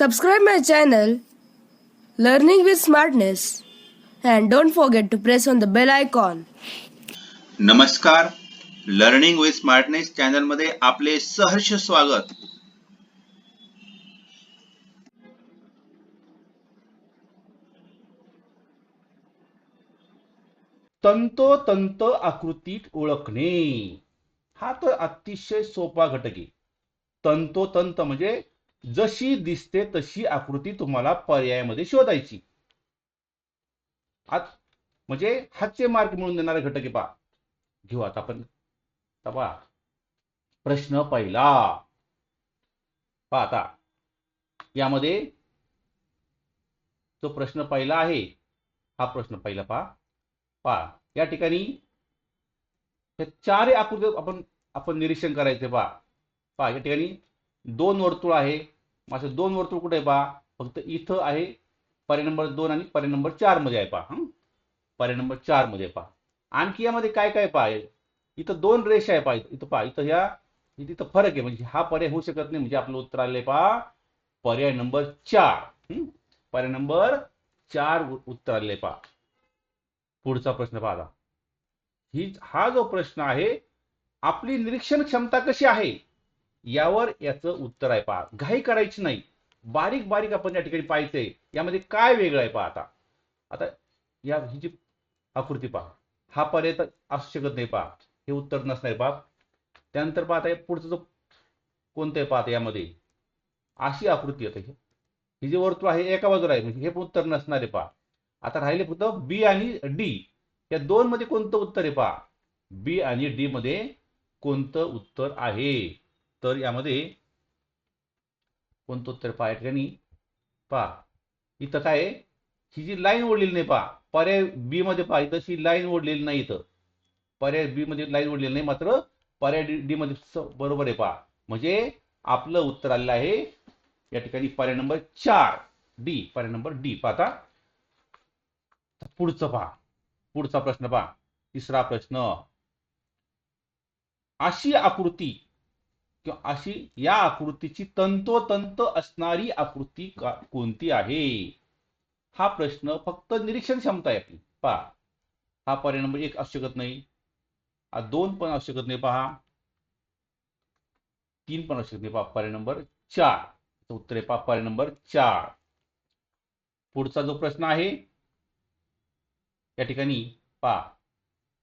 Subscribe my channel Learning with Smartness and don't forget to press on the bell icon. नमस्कार learning with smartness चॅनलमध्ये आपले सहर्ष स्वागत तंतोतंत आकृतीत ओळखणे हा तर अतिशय सोपा घटक आहे तंतोतंत म्हणजे जशी दिसते तशी आकृती तुम्हाला पर्यायामध्ये शोधायची. आत म्हणजे हातचे मार्क मिळून देणारे घटक आहे पा घेऊ आता आपण. पहा प्रश्न पहिला. पहा आता. यामध्ये जो प्रश्न पहिला आहे हा प्रश्न पहिला पहा. पहा या ठिकाणी चारही आकृती आपण आपण निरीक्षण करायचे पहा पहा या ठिकाणी दोन वर्तुळ आहे. माझं दोन वर्तुळ कुठे आहे पहा फक्त इथं आहे पर्याय नंबर दोन आणि पर्याय नंबर चारमध्ये आहे पहा पर्याय नंबर चारमध्ये पहा. आणखी यामध्ये काय काय पहा? इथं दोन रेषा आहे पहा इथं पहा इथं ह्या इथं फरक आहे. म्हणजे हा पर्याय होऊ शकत नाही म्हणजे आपलं उत्तर आले पहा. पर्याय नंबर चार पर्याय नंबर चार उत्तर आले पहा. पुढचा प्रश्न पाहा ही हा जो प्रश्न आहे आपली निरीक्षण क्षमता कशी आहे? यावर याचं उत्तर आहे पहा. घाई करायची नाही. बारीक बारीक आपण या ठिकाणी पाहायचंय. यामध्ये काय वेगळं आहे पहा आता. आता या ही जी आकृती पहा. हा पर्याय तर असू शकत नाही पहा. हे उत्तर नसणार पहा त्यानंतर पाहता पुढचं जो कोणतं आहे पाहता यामध्ये. अशी आकृती आता ही. जे जी वर्तुळ आहे एका बाजूला आहे. म्हणजे हे पण उत्तर नसणार आहे पहा. आता राहिले फक्त बी आणि डी. या दोन मध्ये कोणतं उत्तर आहे पहा. बी आणि डी मध्ये कोणतं उत्तर आहे? तर यामध्ये कोणतं उत्तर पहा या ठिकाणी पहा. इथं काय आहे? ही जी लाईन ओढलेली नाही पहा. पर्याय बी मध्ये पहा इथं ही लाईन ओढलेली नाही इथं. पर्याय बी मध्ये लाईन ओढलेली नाही मात्र पर्याय डी मध्ये बरोबर आहे पहा. म्हणजे आपलं उत्तर आलेलं आहे या ठिकाणी पर्याय नंबर चार. डी पर्याय नंबर डी पाहता पुढचं पहा. पुढचा प्रश्न पहा. तिसरा प्रश्न. अशी आकृती किंवा अशी या आकृतीची तंतोतंत असणारी आकृती कोणती आहे? हा प्रश्न फक्त निरीक्षण क्षमता आहे आपली. पहा. हा पर्याय नंबर एक असू शकत नाही. हा दोन पण असू शकत नाही. पहा. तीन पण असू शकत नाही. पहा पर्याय नंबर चार. उत्तर आहे पहा पर्याय नंबर चार. पुढचा जो प्रश्न आहे या ठिकाणी पहा.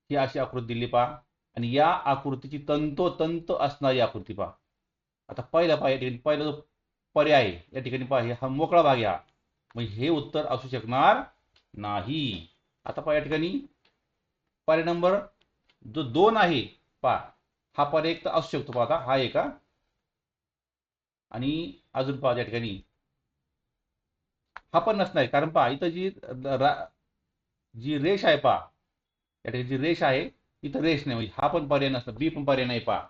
ही अशी आकृती दिली पहा. आणि या आकृतीची तंतोतंत असणारी आकृती पहा. आता पहिला पहा या ठिकाणी पहिला जो पर्याय आहे या ठिकाणी पहा हा मोकळा भाग या म्हणजे हे उत्तर असू शकणार नाही. आता पहा या ठिकाणी. पर्याय नंबर जो दोन आहे पहा हा पर्याय एक तर असू शकतो पहा आता हा एका आणि अजून पहा या ठिकाणी. हा पण नसणार आहे. कारण पहा इथं जी रा- जी रेष आहे पहा या ठिकाणी जी रेष आहे इथं रेस नाही म्हणजे हा पण पर्याय नसतो बी पण पर्याय नाही पहा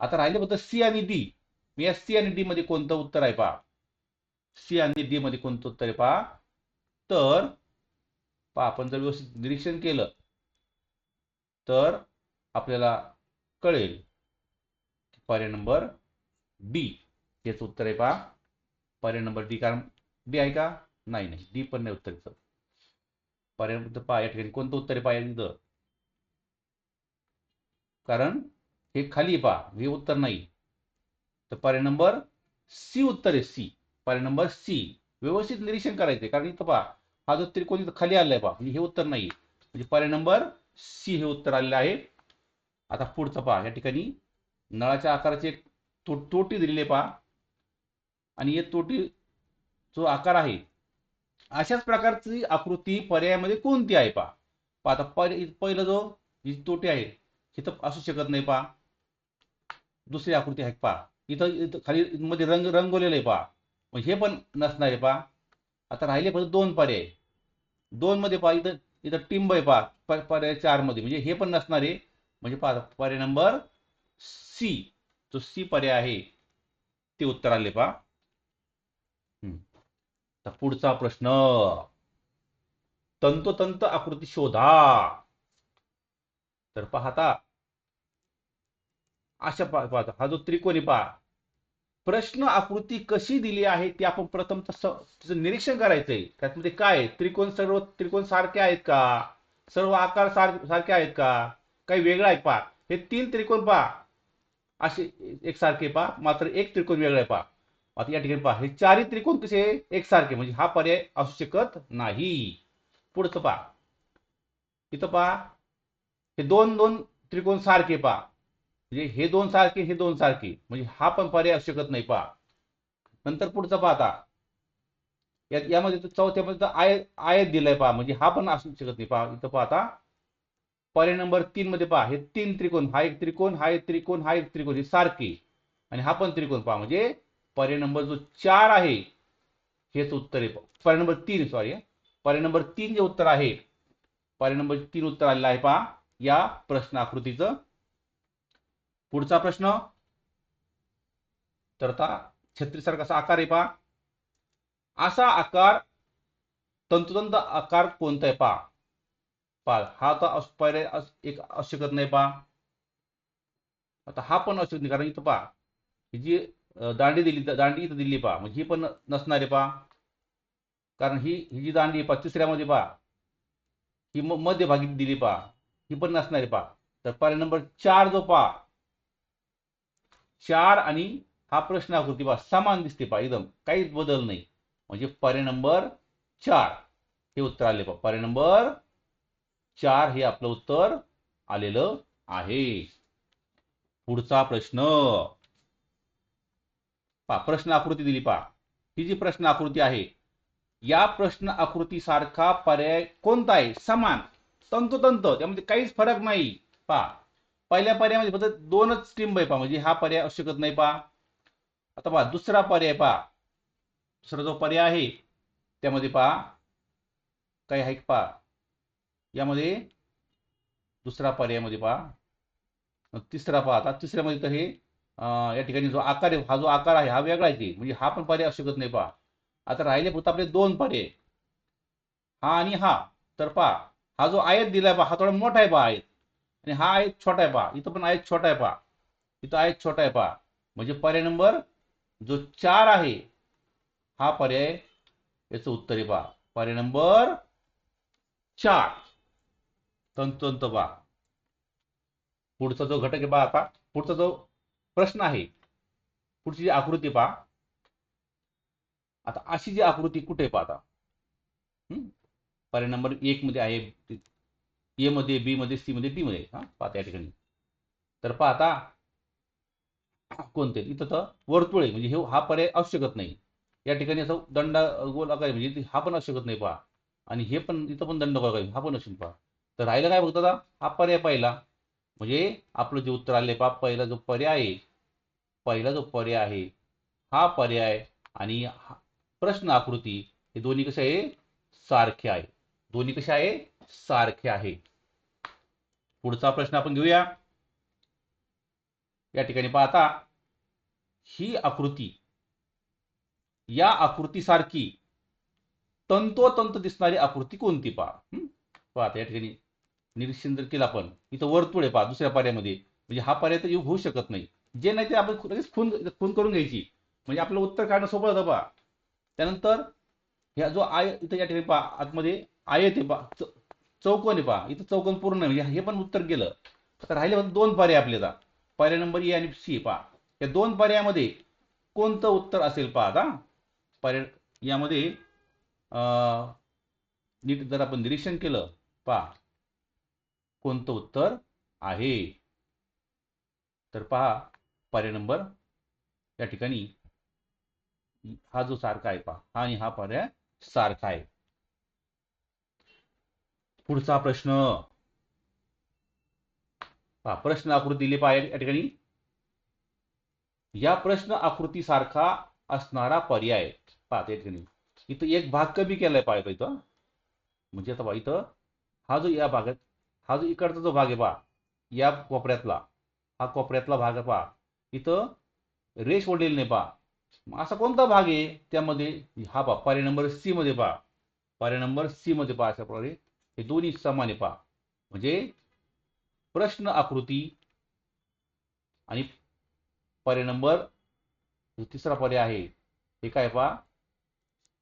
आता राहिले फक्त सी आणि डी. या सी आणि डी मध्ये कोणतं उत्तर आहे पहा सी आणि डी मध्ये कोणतं उत्तर आहे पहा तर पहा आपण जर व्यवस्थित निरीक्षण केलं तर आपल्याला कळेल पर्याय नंबर डी याचं उत्तर आहे पहा पर्याय नंबर डी कारण डी आहे का? नाही नाही डी पण नाही उत्तर पर्याय नंबर पहा या ठिकाणी कोणतं उत्तर आहे पहा कारण हे खाली पहा हे उत्तर नाही. तर पर्याय नंबर सी उत्तर आहे सी पर्याय नंबर सी व्यवस्थित निरीक्षण करायचे कारण इथं पहा हा जो त्रिकोण इथं खाली आलाय पहा म्हणजे हे उत्तर नाही म्हणजे पर्याय नंबर सी हे उत्तर आलेलं आहे. आता पुढचं पहा या ठिकाणी नळाच्या आकाराची एक तो तोटी दिलेली आहे पहा. आणि हे तोटी जो आकार आहे अशाच प्रकारची आकृती पर्यायामध्ये कोणती आहे पहा. पहा आता पहिला पहिलं जो ही तोटी आहे इथं असू शकत नाही पहा. दुसरी आकृती आहे पहा. इथं इथं खाली मध्ये रंग रंगवलेलं आहे पहा. मग हे पण नसणार आहे पहा. आता राहिले फक्त दोन पर्याय. दोन मध्ये पहा इथं इथं टिंब आहे पहा. पर्याय चारमध्ये. म्हणजे हे पण नसणार आहे. म्हणजे पहा पर्याय नंबर सी जो सी पर्याय आहे ते उत्तर आले पहा. हम्म. पुढचा प्रश्न. तंतोतंत आकृती शोधा. तर पाहता अशा पाहतो. हा जो त्रिकोणी पहा. प्रश्न आकृती कशी दिली आहे ती आपण प्रथम तिचं निरीक्षण करायचंय. त्यामध्ये काय आहे? त्रिकोण सर्व त्रिकोण सारखे आहेत का? सर्व आकार सार सारखे आहेत का? काही वेगळं आहे पहा. हे तीन त्रिकोण पहा. असे एकसारखे पहा. मात्र एक त्रिकोण वेगळा आहे पहा. आता या ठिकाणी पहा. हे चारही त्रिकोण कसे एकसारखे. म्हणजे हा पर्याय असू शकत नाही. पुढचं पहा. इथं पहा. हे दोन दोन त्रिकोण सारखे पहा. म्हणजे हे दोन सारखे हे दोन सारखे. म्हणजे हा पण पर्याय असू शकत नाही पहा. नंतर पुढचं पहा आता. यामध्ये तर चौथ्यामध्ये आय आयत दिलंय पहा. म्हणजे हा पण असू शकत नाही पहा. इथं पहा आता. पर्याय नंबर तीन मध्ये पहा. हे तीन त्रिकोण हा एक त्रिकोण हा एक त्रिकोण हा एक त्रिकोण हे सारखे. आणि हा पण त्रिकोण पहा. म्हणजे पर्याय नंबर जो चार आहे हेच उत्तर आहे. पर्याय नंबर तीन सॉरी पर्याय नंबर तीन जे उत्तर आहे पर्याय नंबर तीन उत्तर आलेलं आहे पहा. या प्रश्न आकृतीचं पुढचा प्रश्न. तर आता छत्रीसारखा असा आकार आहे पहा. असा आकार तंतुतंत आकार कोणता आहे पहा? पहा हा तर अस- पर्याय एक असू शकत नाही पहा. आता हा पण असू नाही कारण इथं पहा ही जी दांडी दिली दांडी इथं दिली पहा. म्हणजे ही पण नसणार आहे पहा. कारण ही ही जी दांडी पा पहा तिसऱ्यामध्ये पहा. ही म- मध्यभागी दिली पहा. ही पण नसणार आहे पहा. तर पर्याय नंबर चार जो पहा चार आणि हा प्रश्न आकृती पहा समान दिसते पहा एकदम. काहीच बदल नाही. म्हणजे पर्याय नंबर चार हे उत्तर आले पहा. पर्याय नंबर चार हे आपलं उत्तर आलेलं आहे. पुढचा प्रश्न. पहा प्रश्न आकृती दिली पहा. ही जी प्रश्न आकृती आहे या प्रश्न आकृती सारखा पर्याय कोणता आहे? समान. तंतोतंत. त्यामध्ये काहीच फरक नाही. पहा पहिल्या पर्यायामध्ये म्हणजे फक्त दोनच स्ट्रीम आहे पहा. म्हणजे हा पर्याय असू शकत नाही पहा. आता पहा दुसरा पर्याय पहा. दुसरा जो पर्याय आहे त्यामध्ये पहा. काय आहे पहा? यामध्ये दुसरा पर्यायामध्ये पहा. तिसरा पहा. आता तिसऱ्यामध्ये तर हे या ठिकाणी जो आकार आहे हा जो आकार आहे हा वेगळा आहे म्हणजे हा पण पर्याय असू शकत नाही पहा. आता राहिले फक्त आपले दोन पर्याय. हा आणि हा. तर पहा हा जो आयत दिलाय पहा हा थोडा मोठा आहे पहा आयत. आणि हा आयत छोटा आहे पहा. इथं पण आयत छोटा आहे पहा. इथं आयत छोटा आहे पहा. म्हणजे पर्याय नंबर जो चार आहे हा पर्याय याचं उत्तर आहे पहा. पर्याय नंबर चार. तंतंत पहा. पुढचा जो घटक आहे पहा आता. पुढचा जो प्रश्न आहे पुढची जी आकृती पहा. आता अशी जी आकृती कुठे आहे पहा आता? हम्म? पर्याय नंबर एक मध्ये आहे. ए मध्ये बी मध्ये सी मध्ये डी मध्ये. हा पाहता या ठिकाणी. तर पाहता कोणते? इथं तर वर्तुळ आहे. म्हणजे हे हा पर्याय असू शकत नाही. या ठिकाणी असं दंड गोल आकार म्हणजे हा पण असू शकत नाही पहा. आणि हे पण इथं पण दंड गोल हा पण असू पहा. तर राहिलं काय बघता हा पर्याय पहिला. म्हणजे आपलं जे उत्तर आले पहा पहिला जो पर्याय आहे. पहिला जो पर्याय आहे हा पर्याय आणि प्रश्न आकृती हे दोन्ही कसे आहे? सारखे आहे. दोन्ही कसे आहे? सारखे आहे. पुढचा प्रश्न आपण घेऊया. या ठिकाणी पाहता ही आकृती या आकृतीसारखी तंतोतंत दिसणारी आकृती कोणती पहा? पाहता या ठिकाणी निरीक्षण जर केलं आपण इथं वर्तुळ आहे पहा दुसऱ्या पर्यायामध्ये म्हणजे हा पर्याय तर येऊ होऊ शकत नाही. जे नाही ते आपण लगेच खून खून करून घ्यायची. म्हणजे आपलं उत्तर काढणं सोपं होतं पहा. त्यानंतर ह्या जो आय इथं या ठिकाणी पहा आतमध्ये आयत आहे पहा. चौकोन आहे पहा. इथं चौकोन पूर्ण हे पण उत्तर गेलं. तर राहिले फक्त दोन पर्याय आपल्याला पर्याय नंबर ए आणि सी पहा. या दोन पर्यायामध्ये कोणतं उत्तर असेल पहा आता? पर्याय यामध्ये अं, नीट जर आपण निरीक्षण केलं पहा. कोणतं उत्तर आहे? तर पहा पर्याय नंबर या ठिकाणी हा जो सारखा आहे पहा. हा आणि हा पर्याय सारखा आहे. पुढचा प्रश्न. पहा प्रश्न आकृती दिली पाहिजे या ठिकाणी. या प्रश्न आकृती सारखा असणारा पर्याय पहा त्या ठिकाणी. इथं एक भाग कमी केलाय पहा इथं म्हणजे आता इथं हा जो या भागात हा जो इकडचा जो भाग आहे पहा या कोपऱ्यातला हा कोपऱ्यातला भाग आहे पहा. इथं रेष ओढलेली नाही पहा. असा कोणता भाग आहे? त्यामध्ये हा पहा पर्याय नंबर सी मध्ये पहा. पर्याय नंबर सी मध्ये पहा अशा प्रकारे. हे दोन्ही समान आहे पहा. म्हणजे प्रश्न आकृती आणि पर्याय नंबर तिसरा पर्याय आहे हे काय पहा?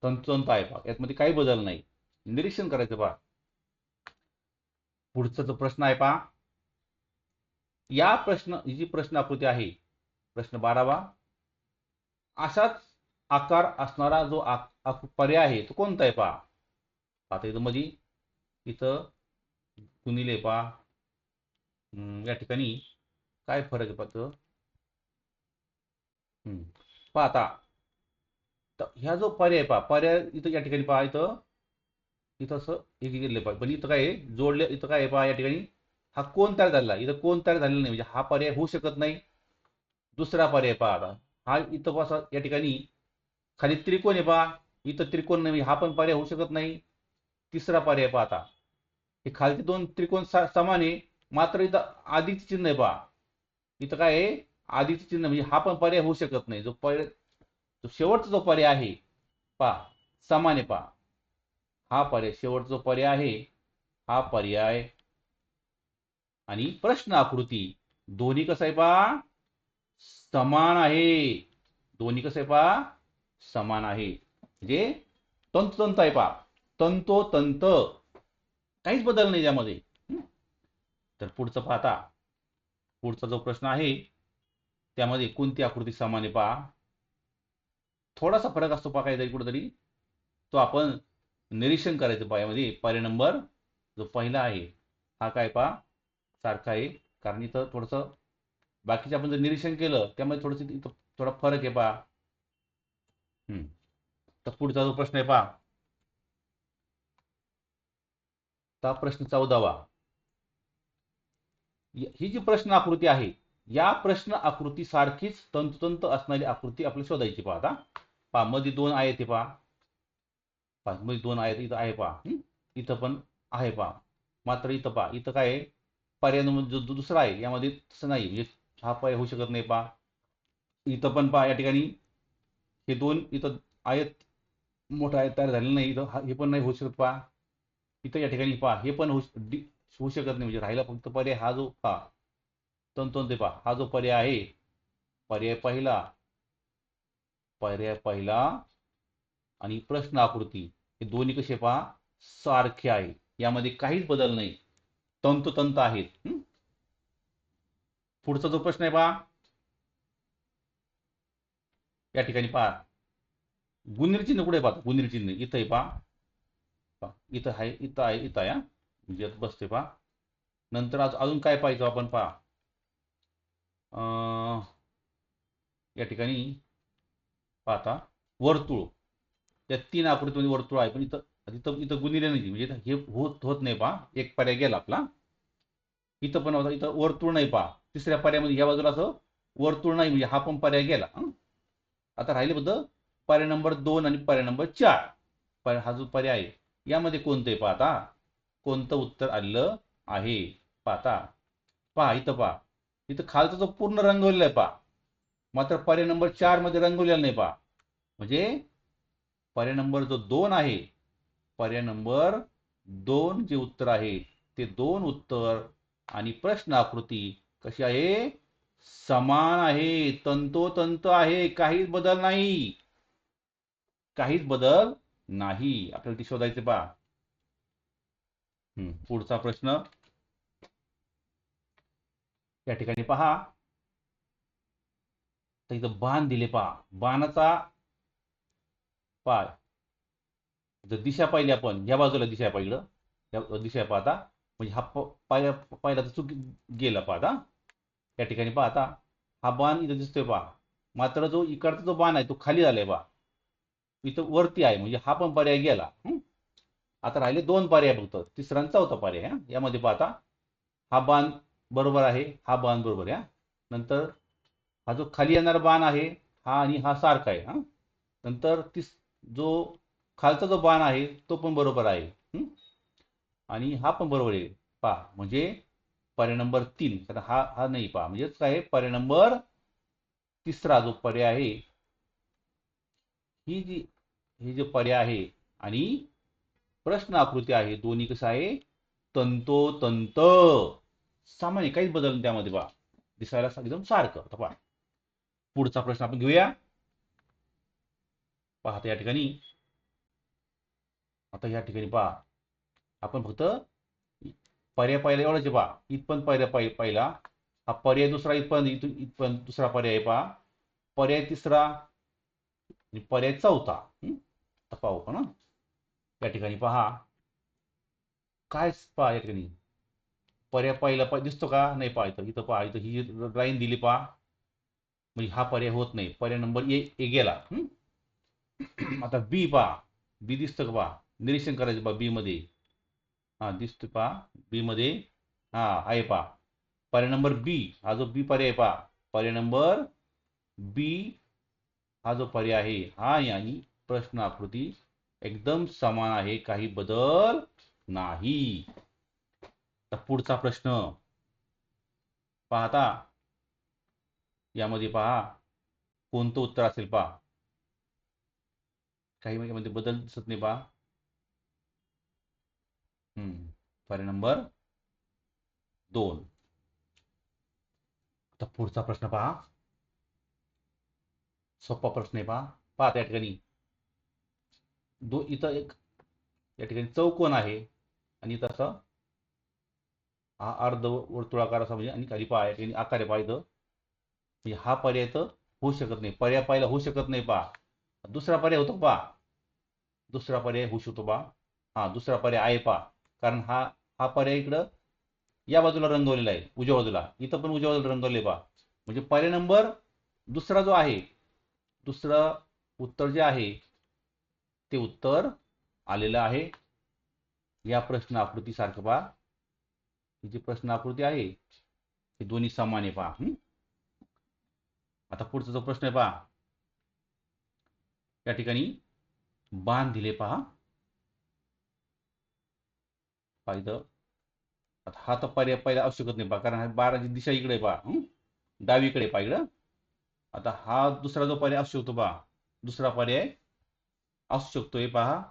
तंतंत आहे पहा. यातमध्ये काही बदल नाही. निरीक्षण करायचं पहा. पुढचा जो प्रश्न आहे पहा. या प्रश्न ही जी प्रश्न आकृती आहे प्रश्न बारावा असाच आकार असणारा जो आक- पर्याय आहे तो कोणता आहे पहा? आता इथं मध्ये इथं गुणिले पहा या ठिकाणी काय फरक आहे पाहतो? पा आता. ह्या जो पर्याय पहा पर्याय इथं या ठिकाणी पहा इथं इथं असं हे गेले पाहिजे पण इथं काय जोडले इथं काय पहा या ठिकाणी? हा कोण तयार झालेला इथं कोण तयार झालेला नाही. म्हणजे हा पर्याय होऊ शकत नाही. दुसरा पर्याय पहा आता. हा इथं पासा या ठिकाणी. खाली त्रिकोण आहे पहा. इथं त्रिकोण नाही. हा पण पर्याय होऊ शकत नाही. तिसरा पर्याय पहा आता. हे खालचे दोन त्रिकोण सा- समान आहे. मात्र इथं आधीच चिन्ह आहे पहा इथं काय आहे? आधीच चिन्ह म्हणजे हा पण पर्याय होऊ शकत नाही. जो पर्याय जो शेवटचा जो पर्याय आहे पहा समान आहे पहा. हा पर्याय शेवटचा जो पर्याय आहे हा पर्याय आणि प्रश्न आकृती. दोन्ही कसं आहे पहा? समान आहे. दोन्ही कसं आहे पहा? समान आहे. म्हणजे तंतोतंत आहे पहा. तंतोतंत. काहीच बदल नाही त्यामध्ये. तर पुढचं पाहता. पुढचा जो प्रश्न आहे त्यामध्ये कोणती आकृती सामान्य पहा. थोडासा फरक असतो पहा काहीतरी कुठेतरी. तो आपण निरीक्षण करायचं पहा यामध्ये. पर्याय नंबर जो पहिला आहे हा काय पहा. सारखा आहे. कारण इथं थोडंसं बाकीचे आपण जर निरीक्षण केलं त्यामध्ये थोडंसं इथं थोडा फरक आहे पहा. हम्म. तर पुढचा जो प्रश्न आहे पहा. आता प्रश्न चौदावा. ही जी प्रश्न आकृती आहे या प्रश्न आकृती सारखीच तंतोतंत असणारी आकृती आपल्याला शोधायची पहा आता. पहा मध्ये दोन आहे ते पहा. पहा मध्ये दोन आहेत इथं आहे पहा. इथं पण आहे पहा. मात्र इथं पहा इथं काय आहे? पर्याय जो दुसरा आहे यामध्ये तसं नाही म्हणजे हा पर्याय होऊ शकत नाही पहा. इथं पण पहा या ठिकाणी. हे दोन इथं आहेत मोठं आयत तयार झालेलं नाही इथं हे पण नाही होऊ शकत पहा. इथं या ठिकाणी पहा हे पण होऊ होऊ शकत नाही. म्हणजे राहिला फक्त पर्याय हा जो पहा तंतोतंत पहा हा जो पर्याय आहे पर्याय पहिला पर्याय पहिला आणि प्रश्न आकृती हे दोन्ही कसे पहा सारखे आहे. यामध्ये काहीच बदल नाही. तंतोतंत आहेत. पुढचा जो प्रश्न आहे पहा या ठिकाणी पहा. गुन्हेर चिन्ह कुठे पाहतो गुन्हेर चिन्ह इथं आहे पहा, इथं आहे इथं आहे इथं आहे म्हणजे बसते पहा. नंतर आज अजून काय पाहिजे आपण पहा. अं, या ठिकाणी पाहता वर्तुळ. त्या तीन आकृतीमध्ये वर्तुळ आहे पण इथं इथं इथं गुणिले नाही म्हणजे हे होत होत नाही पहा. एक पर्याय गेला आपला. इथं पण होता इथं वर्तुळ नाही पहा. तिसऱ्या पर्यायामध्ये या बाजूला असं वर्तुळ नाही म्हणजे हा पण पर्याय गेला आता राहिले बद्दल पर्याय नंबर दोन आणि पर्याय नंबर चार. पर्याय हा जो पर्याय आहे यामध्ये कोणतं आहे पाहता? कोणतं उत्तर आलेलं आहे? पाहता. पहा इथं पहा. इथं खालचा जो पूर्ण रंगवलेला आहे पहा. मात्र पर्याय नंबर चारमध्ये रंगवलेला नाही पहा. म्हणजे पर्याय नंबर जो दोन आहे पर्याय नंबर दोन जे उत्तर आहे ते दोन उत्तर आणि प्रश्न आकृती कशी आहे? समान आहे तंतोतंत आहे काहीच बदल नाही. काहीच बदल नाही. आपल्याला ती शोधायचे पहा. हम्म, पुढचा प्रश्न. या ठिकाणी पहा. तर इथं बाण दिले पहा. बाणाचा पा जर दिशा पाहिली आपण. या बाजूला दिशा पाहिलं. या दिशा पाहता म्हणजे हा पाहिला पाहिला तर चूक गेला पाहता या ठिकाणी पाहता हा बाण इथं दिसतोय पहा. मात्र जो इकडचा जो बाण आहे तो खाली झालाय पहा. इथं वरती आहे म्हणजे हा पण पर्याय गेला. आता राहिले दोन पर्याय फक्त. तिसरा आणि चौथा पर्याय हा? यामध्ये पाहता. हा बाण बरोबर आहे हा बाण बरोबर आहे नंतर हा जो खाली येणारा बाण आहे हा आणि हा सारखा आहे हा? नंतर तिस जो खालचा जो बाण आहे तो पण बरोबर आहे आणि हा पण बरोबर आहे. पहा म्हणजे पर्याय नंबर तीन कारण हा हा नाही पहा. म्हणजेच काय आहे? पर्याय नंबर तिसरा जो पर्याय आहे ही जी हे जे पर्याय आहे आणि प्रश्न आकृती आहे. दोन्ही कसं आहे? तंतोतंत सामान्य काहीच बदल त्यामध्ये बा. दिसायला एकदम सारखं. तपा पहा. पुढचा प्रश्न आपण घेऊया. पहा आता या ठिकाणी. आता या ठिकाणी पहा. आपण फक्त पर्याय पाहिला एवढाच पहा इथपर्यंत पर्याय पाहि पहिला. हा पर्याय दुसरा इथपर्यंत इथून इथपर्यंत दुसरा पर्याय आहे पहा. पर्याय तिसरा आणि पर्याय चौथा. पाहू आपण ना? या ठिकाणी पहा. काय पहा या ठिकाणी? पर्याय पाहिला प- दिसतो का? नाही पहा इथं इथं पहा इथं ही लाईन दिली पहा. म्हणजे हा पर्याय होत नाही. पर्याय नंबर ए ए गेला. आता बी पहा. बी दिसतं का पहा? निरीक्षण करायचं पहा बी मध्ये हा दिसतो पहा. बी मध्ये हा आहे पहा. पर्याय नंबर बी. हा जो बी पर्याय आहे पहा. पर्याय नंबर बी हा जो पर्याय आहे. हा आणि प्रश्न आकृती एकदम समान आहे काही बदल नाही. तर पुढचा प्रश्न. पाहता. यामध्ये पहा. कोणतं उत्तर असेल पहा. काही म्हणजे यामध्ये बदल दिसत नाही पहा. हम्म. पर्याय नंबर दोन. आता पुढचा प्रश्न पहा. सोपा प्रश्न आहे पहा. पहा त्या ठिकाणी. दो इथं एक या ठिकाणी चौकोन आहे आणि इथं असं हा अर्ध वर्तुळाकार असा म्हणजे आणि खाली पहा आणि आकार आहे पहा इथं. म्हणजे हा पर्याय तर होऊ शकत नाही. पर्याय पाहिला होऊ शकत नाही पा दुसरा पर्याय होतो पहा. दुसरा पर्याय होऊ शकतो पा हा दुसरा पर्याय आहे पहा. कारण हा हा पर्याय इकडं या बाजूला रंगवलेला आहे उजव्या बाजूला. इथं पण उजव्या बाजूला रंगवले पा म्हणजे पर्याय नंबर दुसरा जो आहे दुसरं उत्तर जे आहे ते उत्तर आलेलं आहे. या प्रश्न आकृती सारखं पहा. ही जी प्रश्न आकृती आहे हे दोन्ही समान आहे पहा. आता पुढचा जो प्रश्न आहे पहा. या ठिकाणी बाण दिले पहा. पहा आता हा तर पर्याय पहिला असू शकत नाही पहा कारण बाराची दिशा इकडे पहा. डावीकडे पहा इकडं. आता हा दुसरा जो पर्याय असू शकतो पहा. दुसरा पर्याय असू शकतो हे पहा.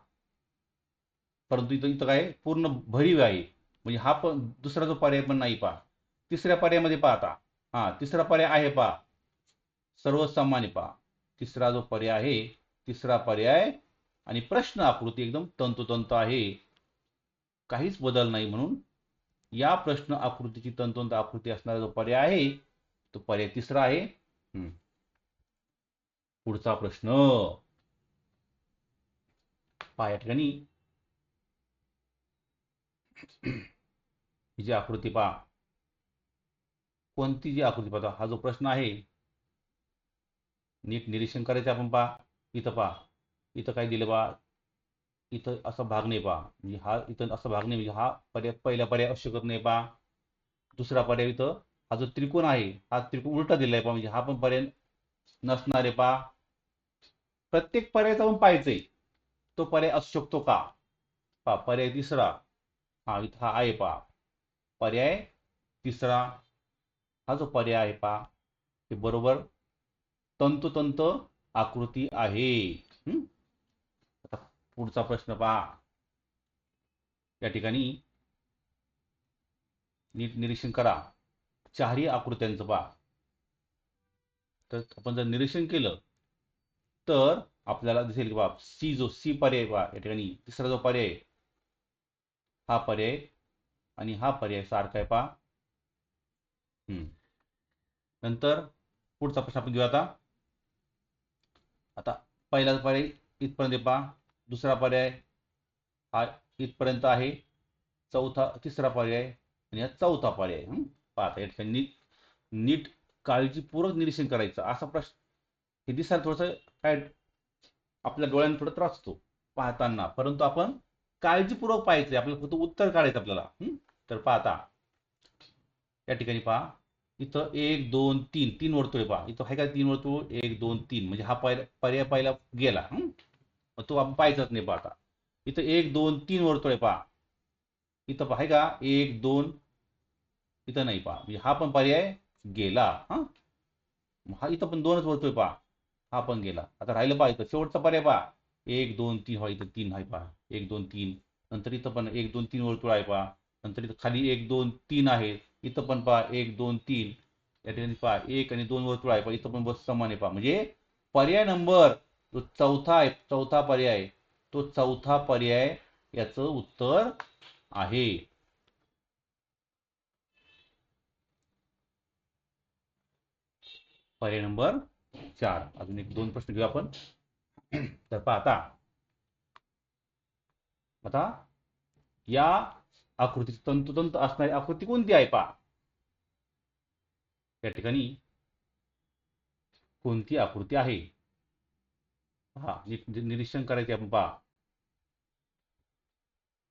परंतु इथं इथं काय पूर्ण भरीव आहे. म्हणजे हा पण दुसरा जो पर्याय पण नाही पहा. तिसऱ्या पर्यायामध्ये पाहता हा तिसरा पर्याय आहे पहा. सर्वसामान्य पहा. तिसरा जो पर्याय आहे तिसरा पर्याय आणि प्रश्न आकृती एकदम तंतोतंत आहे. काहीच बदल नाही म्हणून. या प्रश्न आकृतीची तंतोतंत आकृती असणारा जो पर्याय आहे तो पर्याय तिसरा आहे. हम्म. पुढचा प्रश्न. पहा ठिकाणी. ही जी आकृती पहा. कोणती जी आकृती पाहता हा जो प्रश्न आहे नीट निरीक्षण करायचं आपण पहा. इथं पहा. इथं काय दिलं पहा? इथं असा भाग नाही पहा. म्हणजे हा इथं असा भाग नाही म्हणजे हा पर्याय पहिला पर्याय असू शकत नाही पहा. दुसरा पर्याय इथं हा जो त्रिकोण आहे हा त्रिकोण उलटा दिलाय पहा. म्हणजे हा पण पर्याय नसणार आहे पहा. प्रत्येक पर्यायाचा आपण पाहायचंय. तो पर्याय असू शकतो का? पहा पर्याय तिसरा हा इथं हा आहे पहा. पर्याय तिसरा हा जो पर्याय आहे पहा हे बरोबर तंतोतंत आकृती आहे. आता पुढचा प्रश्न पहा. या ठिकाणी नीट निरीक्षण करा. चारही आकृत्यांचं पहा. तर आपण जर निरीक्षण केलं तर आपल्याला दिसेल की बाप सी जो सी पर्याय बा या ठिकाणी तिसरा जो पर्याय हा पर्याय आणि हा पर्याय सारखा आहे पहा. हम्म. नंतर पुढचा प्रश्न आपण घेऊ आता. आता पहिला पर्याय इथपर्यंत पहा. दुसरा पर्याय हा इथपर्यंत आहे. चौथा तिसरा पर्याय आणि हा चौथा पर्याय. पाहता या ठिकाणी नीट नीट काळजीपूर्वक निरीक्षण करायचं. असा प्रश्न हे दिसायला थोडंसं काय आपल्या डोळ्यांना थोडा त्रास होतो पाहताना. परंतु आपण काळजीपूर्वक पाहायचंय आपल्याला फक्त उत्तर काढायचं आपल्याला. तर पाहता या ठिकाणी पहा. इथं एक दोन तीन. तीन वर्तुळे पहा. इथं आहे का तीन वर्तुळ? एक दोन तीन. म्हणजे हा पर्याय पाहिला गेला. मग तो आपण पाहायचाच नाही पाहता इथं एक दोन तीन वर्तुळे पहा. इथं पहा आहे का? एक दोन. इथं नाही पहा. म्हणजे हा पण पर्याय गेला. हा इथं पण दोनच वर्तुळे पहा. हा पण गेला. आता राहिलं पहा इथं. शेवटचा पर्याय पहा. एक दोन तीन. हा इथं तीन आहे पहा. एक दोन तीन. नंतर इथं पण एक दोन तीन वर्तुळ आहे पहा. नंतर इथं खाली एक दोन तीन आहे. इथं पण पहा एक दोन तीन. या ठिकाणी पहा. एक आणि दोन वर्तुळ आहे पहा. इथं पण बस समान आहे पहा. म्हणजे पर्याय नंबर जो चौथा आहे चौथा पर्याय तो चौथा पर्याय याचं उत्तर आहे. पर्याय नंबर चार. अजून एक दोन प्रश्न घेऊ आपण. तर पहा आता. आता या आकृतीची तंतोतंत असणारी आकृती कोणती आहे पहा. या ठिकाणी कोणती आकृती आहे? हा निरीक्षण करायचे आपण पहा.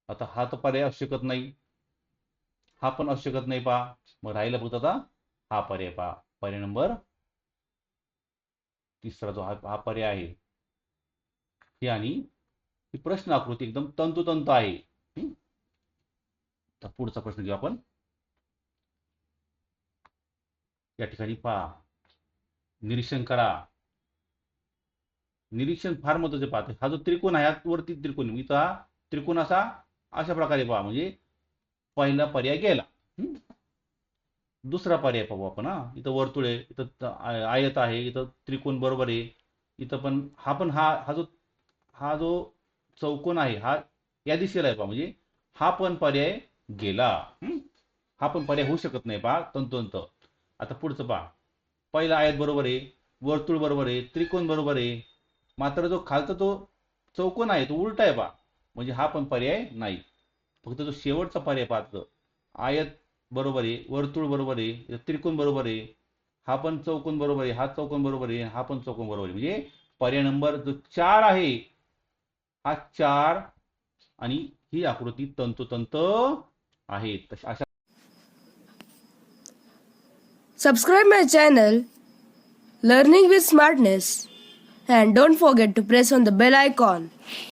आता हा तर पर्याय असू शकत नाही. हा पण असू शकत नाही पहा. मग राहिला फक्त आता हा पर्याय पहा. पर्याय नंबर तिसरा जो हा हा पर्याय आहे. ही आणि ही प्रश्न आकृती एकदम तंतुतंत आहे. तर पुढचा प्रश्न घेऊ आपण. या ठिकाणी पहा. निरीक्षण करा. निरीक्षण फार महत्त्वाचे पाहते हा जो त्रिकोण आहे हा वरती त्रिकोण इथं हा त्रिकोण असा अशा प्रकारे पहा. म्हणजे पहिला पर्याय गेला. दुसरा पर्याय पाहू आपण हा. इथं वर्तुळ आहे इथं आय- आयत आहे इथं त्रिकोण बरोबर आहे. इथं पण हा पण हा हा जो हा जो चौकोन आहे हा या दिशेला आहे पहा म्हणजे हा पण पर्याय गेला. हा पण पर्याय होऊ शकत नाही पहा तंतोतंत. आता पुढचं पहा. पहिला आयत बरोबर आहे वर्तुळ बरोबर आहे त्रिकोण बरोबर आहे. मात्र जो खालचा तो चौकोन आहे तो उलटा आहे पहा. म्हणजे हा पण पर्याय नाही. फक्त जो शेवटचा पर्याय पाहतो. आयत बरोबर आहे वर्तुळ बरोबर आहे त्रिकोण बरोबर आहे हा पण चौकोन बरोबर आहे हा चौकोन बरोबर आहे हा पण चौकोन बरोबर आहे. म्हणजे पर्याय नंबर जो चार आहे हा चार आणि ही आकृती तंतोतंत आहे. अशा subscribe my channel learning with smartness and don't forget to press on the bell icon